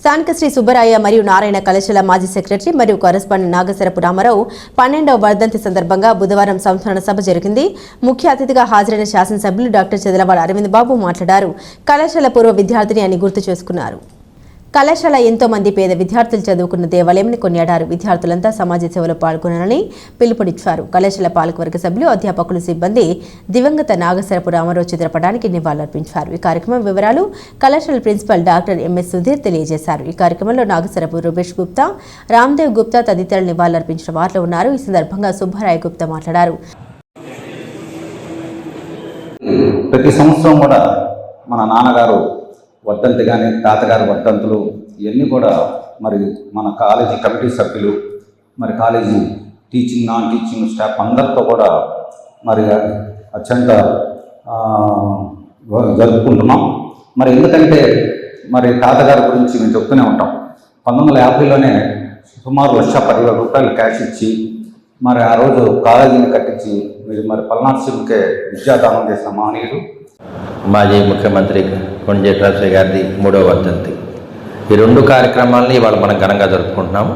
స్థానిక శ్రీ సుబ్బరాయ మరియు నారాయణ కళాశాల మాజీ సెక్రటరీ మరియు కరస్పాండెంట్ నాగసరపు రామారావు పన్నెండవ వర్ధంతి సందర్భంగా బుధవారం సంస్మరణ సభ జరిగింది. ముఖ్య అతిథిగా హాజరైన శాసనసభ్యులు డాక్టర్ చదలవాడ అరవింద్ బాబు మాట్లాడారు. కళాశాల పూర్వ విద్యార్థిని అని గుర్తు చేసుకున్నారు. కళాశాల ఎంతో మంది పేద విద్యార్థులు చదువుకున్న దేవాలయంని కొనియాడారు. విద్యార్థులంతా సమాజ సేవలో పాల్గొనాలని పిలుపునిచ్చారు. కళాశాల పాలకవర్గ సభ్యులు అధ్యాపకులు సిబ్బంది దివంగత నాగసరపు రామారావు చిత్రపటానికి నివాళులర్పించారు. ఈ కార్యక్రమం వివరాలు కళాశాల ప్రిన్సిపల్ డాక్టర్ ఎంఎస్ సుధీర్ తెలియజేశారు. ఈ కార్యక్రమంలో నాగసరపు రూపేష్ గుప్తా రామ్దేవ్ గుప్తా తదితరులు నివాళులర్పించిన వారిలో ఉన్నారు. ఈ సందర్భంగా సుబ్బారాయ గుప్తా మాట్లాడారు. ప్రతి సంవత్సరం కూడా మన నాన్నగారు వర్ధంతి కానీ తాతగారి వర్ధంతులు ఇవన్నీ కూడా మరి మన కాలేజీ కమిటీ సభ్యులు మరి college teaching non teaching staff అందరితో కూడా మరి అత్యంత జరుపుకుంటున్నాం. మరి ఎందుకంటే మరి తాతగారి గురించి మేము చెప్తూనే ఉంటాం. పంతొమ్మిది వందల యాభైలోనే సుమారు లక్ష పదివేల రూపాయలు క్యాష్ ఇచ్చి మరి ఆ రోజు కాలేజీని కట్టించి మీరు మరి పల్నాడు సింగ్కే విద్యాదానం చేసిన మహనీయుడు మాజీ ముఖ్యమంత్రి కొంజే గారిది మూడవ వర్ధంతి. ఈ రెండు కార్యక్రమాలని ఇవాళ మనం ఘనంగా జరుపుకుంటున్నాం.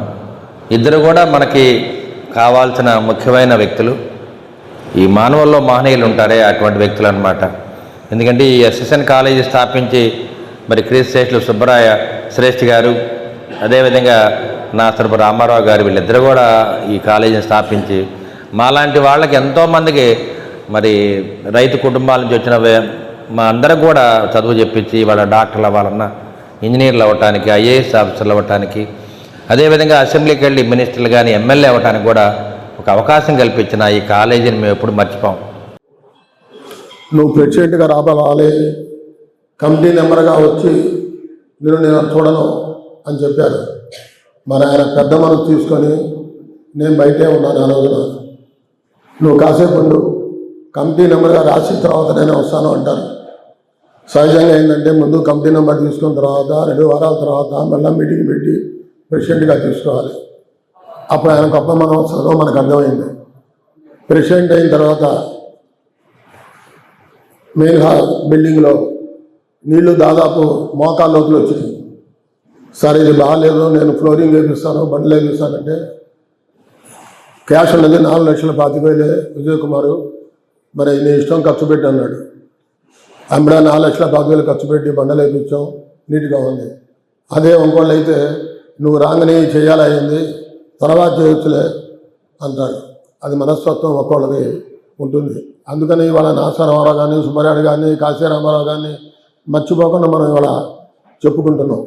ఇద్దరు కూడా మనకి కావాల్సిన ముఖ్యమైన వ్యక్తులు. ఈ మానవుల్లో మహనీయులు ఉంటారే అటువంటి వ్యక్తులు అనమాట ఎందుకంటే ఈ ఎస్ఎస్ఎన్ కాలేజీ స్థాపించి మరి క్రీస్ శ్రేష్ఠులు సుబ్బరాయ శ్రేష్ఠి గారు అదేవిధంగా నాసరపు రామారావు గారు వీళ్ళిద్దరు కూడా ఈ కాలేజీని స్థాపించి మాలాంటి వాళ్ళకి ఎంతోమందికి మరి రైతు కుటుంబాల నుంచి వచ్చిన వే- మా అందరం కూడా చదువు చెప్పించి వాళ్ళ డాక్టర్లు అవ్వాలన్నా ఇంజనీర్లు అవ్వటానికి ఐఏఎస్ ఆఫీసర్లు అవ్వటానికి అదేవిధంగా అసెంబ్లీకి వెళ్ళి మినిస్టర్లు కానీ ఎమ్మెల్యే అవ్వటానికి కూడా ఒక అవకాశం కల్పించిన ఈ కాలేజీని మేము ఎప్పుడు మర్చిపోం. నువ్వు ప్రెసిడెంట్గా రావాలి కమిటీ నెంబర్గా వచ్చి నేను నేను చూడను అని చెప్పారు. మరి ఆయన పెద్ద మనసు తీసుకొని నేను బయటే ఉన్నాను ఆ రోజున. నువ్వు కాసేపు కమిటీ నెంబర్గా రాసిన తర్వాత నేను వస్తాను అంటారు. సహజంగా ఏంటంటే ముందు కమిటీ నెంబర్ తీసుకున్న తర్వాత రెండు వారాల తర్వాత మళ్ళీ మీటింగ్ పెట్టి ప్రెసిడెంట్గా తీసుకోవాలి. అప్పుడు ఆయన గొప్ప మనం వస్తుందో మనకు అర్థమైంది. ప్రెసిడెంట్ అయిన తర్వాత మెయిన్ హాల్ బిల్డింగ్లో నీళ్ళు దాదాపు మోకాళ్ళ లోతులు వచ్చినాయి. సరే ఇది బాగాలేదు. నేను ఫ్లోరింగ్ వేపిస్తాను బండ్లు వేపిస్తానంటే క్యాష్ ఉన్నది నాలుగు లక్షల పాతిక వేలే విజయ్ కుమార్. మరి నీ ఇష్టం ఖర్చు పెట్టి అన్నాడు. అమ్మడా నాలుగు లక్షల పాతిక వేలు ఖర్చు పెట్టి బండలేపించాం నీట్గా ఉంది. అదే ఇంకోళ్ళు అయితే నువ్వు రాగానే చేయాలయ్యింది తర్వాత చేయొచ్చులే అంటాడు. అది మనస్తత్వం ఒక్కోళ్ళది ఉంటుంది. అందుకని ఇవాళ నాసరామారావు కానీ సుబ్బారాయుడు కానీ కాశీ రామారావు కానీ మర్చిపోకుండా మనం ఇవాళ చెప్పుకుంటున్నాం.